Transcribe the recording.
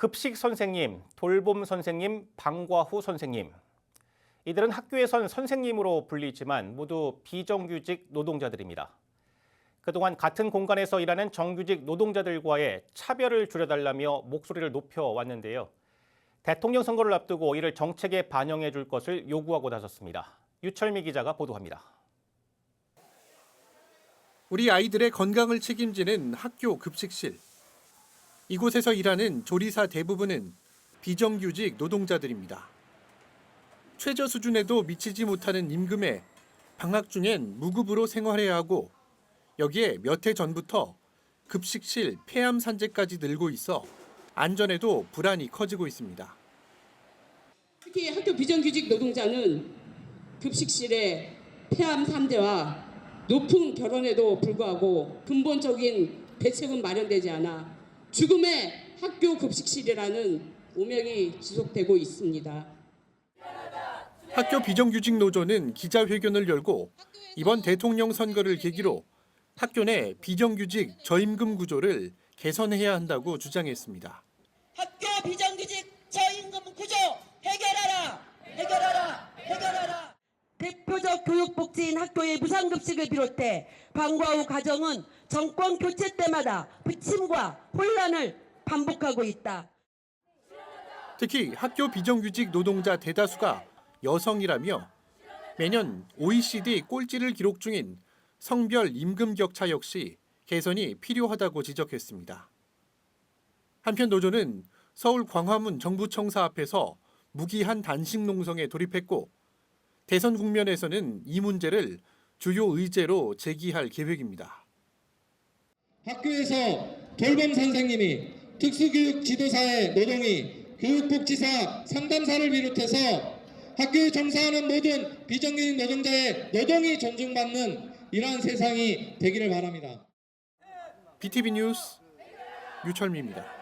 급식 선생님, 돌봄 선생님, 방과후 선생님. 이들은 학교에선 선생님으로 불리지만 모두 비정규직 노동자들입니다. 그동안 같은 공간에서 일하는 정규직 노동자들과의 차별을 줄여달라며 목소리를 높여왔는데요. 대통령 선거를 앞두고 이를 정책에 반영해 줄 것을 요구하고 나섰습니다. 유철미 기자가 보도합니다. 우리 아이들의 건강을 책임지는 학교 급식실. 이곳에서 일하는 조리사 대부분은 비정규직 노동자들입니다. 최저 수준에도 미치지 못하는 임금에 방학 중엔 무급으로 생활해야 하고 여기에 몇 해 전부터 급식실 폐암 산재까지 늘고 있어 안전에도 불안이 커지고 있습니다. 특히 학교 비정규직 노동자는 급식실의 폐암 3대와 높은 결혼에도 불구하고 근본적인 대책은 마련되지 않아 죽음의 학교 급식실이라는 오명이 지속되고 있습니다. 학교 비정규직 노조는 기자회견을 열고 이번 대통령 선거를 계기로 학교 내 비정규직 저임금 구조를 개선해야 한다고 주장했습니다. 학교 비정규직 저임금 구조 해결하라 해결하라 해결하라 대표적 교육복지인 학교의 무상급식을 비롯해 방과 후 가정은 정권 교체 때마다 부침과 혼란을 반복하고 있다. 특히 학교 비정규직 노동자 대다수가 여성이라며 매년 OECD 꼴찌를 기록 중인 성별 임금 격차 역시 개선이 필요하다고 지적했습니다. 한편 노조는 서울 광화문 정부청사 앞에서 무기한 단식 농성에 돌입했고 대선 국면에서는 이 문제를 주요 의제로 제기할 계획입니다. 학교에서 돌봄 선생님이 특수교육 지도사의 노동이 교육복지사 상담사를 비롯해서 학교에 종사하는 모든 비정규직 노동자의 노동이 존중받는 이러한 세상이 되기를 바랍니다. BTV 뉴스 유철미입니다.